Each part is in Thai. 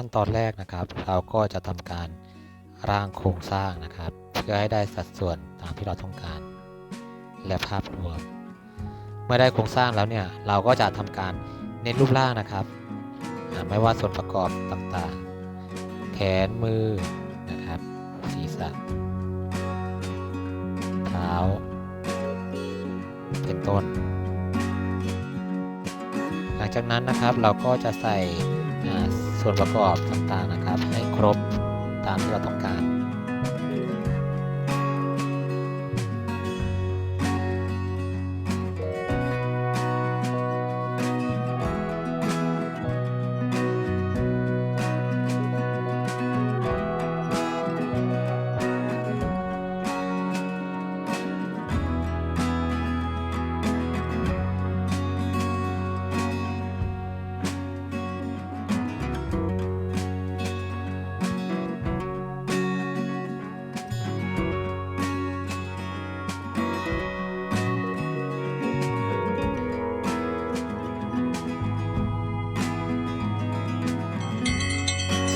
ขั้นตอนแรกนะครับ เราก็จะทำการร่างโครงสร้างนะครับ เพื่อให้ได้สัดส่วนตามที่เราต้องการ และภาพรวม เมื่อได้โครงสร้างแล้วเนี่ยเราก็จะทำการเน้นรูปร่างนะครับ ไม่ว่าส่วนประกอบต่างๆ แขนมือนะครับศีรษะเท้า เป็นต้น หลังจากนั้นนะครับเราก็จะใส่ วนประกอบต่างๆนะครับ ให้ครบตามที่เราต้องการ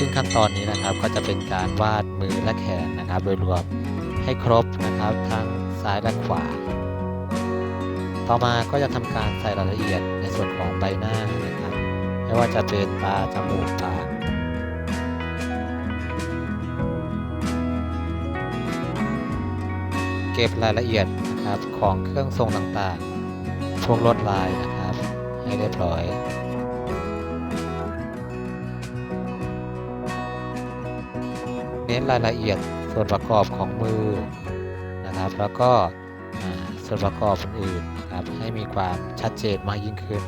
ซึ่งขั้นตอนนี้นะครับก็จะเป็นการวาดมือและแขนนะครับ โดยรวมให้ครบนะครับทั้งซ้ายและขวา ต่อมาก็จะทำการใส่รายละเอียดในส่วนของใบหน้านะครับ ไม่ว่าจะเป็นตาจมูกปากเก็บรายละเอียดนะครับของเครื่องทรงต่างๆ พวกลวดลายนะครับ ให้เรียบร้อย น้นรายละเอียดส่วนประกอบของมือนะครับ แล้วก็ส่วนประกอบอื่นนะครับให้มีความชัดเจนมากยิ่งขึ้น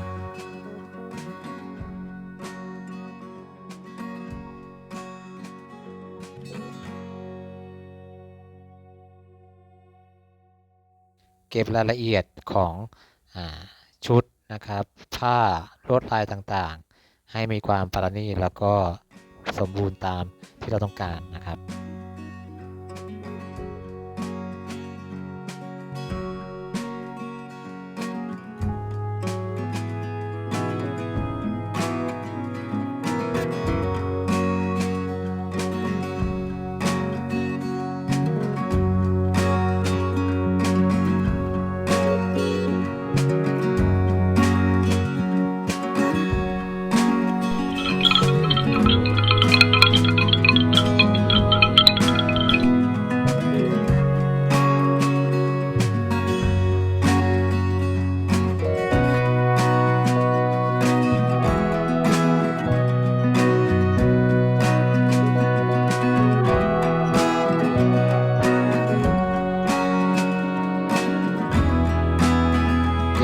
เก็บรายละเอียดของอชุดนะครับ ผ้าลวดลายต่างๆ ให้มีความประณีตแล้วก็ สมบูรณ์ตามที่เราต้องการนะครับ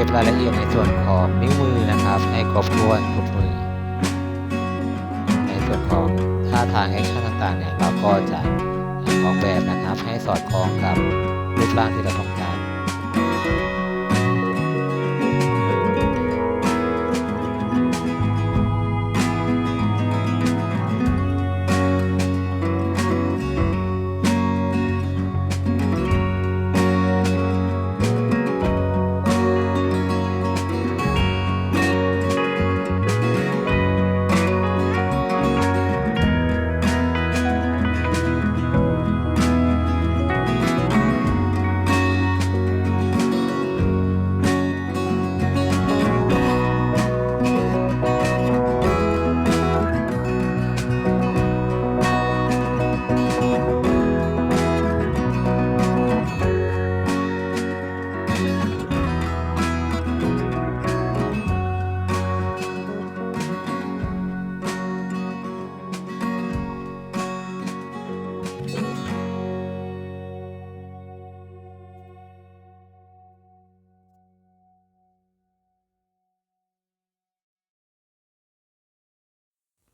ก็บรายละเอียดในส่วนของนิ้วมือนะครับ ให้ครบถ้วนทุกมือ ในส่วนของท่าทางแอคชั่นต่างๆเนี่ยเราก็จะออกแบบนะครับ ให้สอดคล้องกับรูปร่างที่เราต้องการ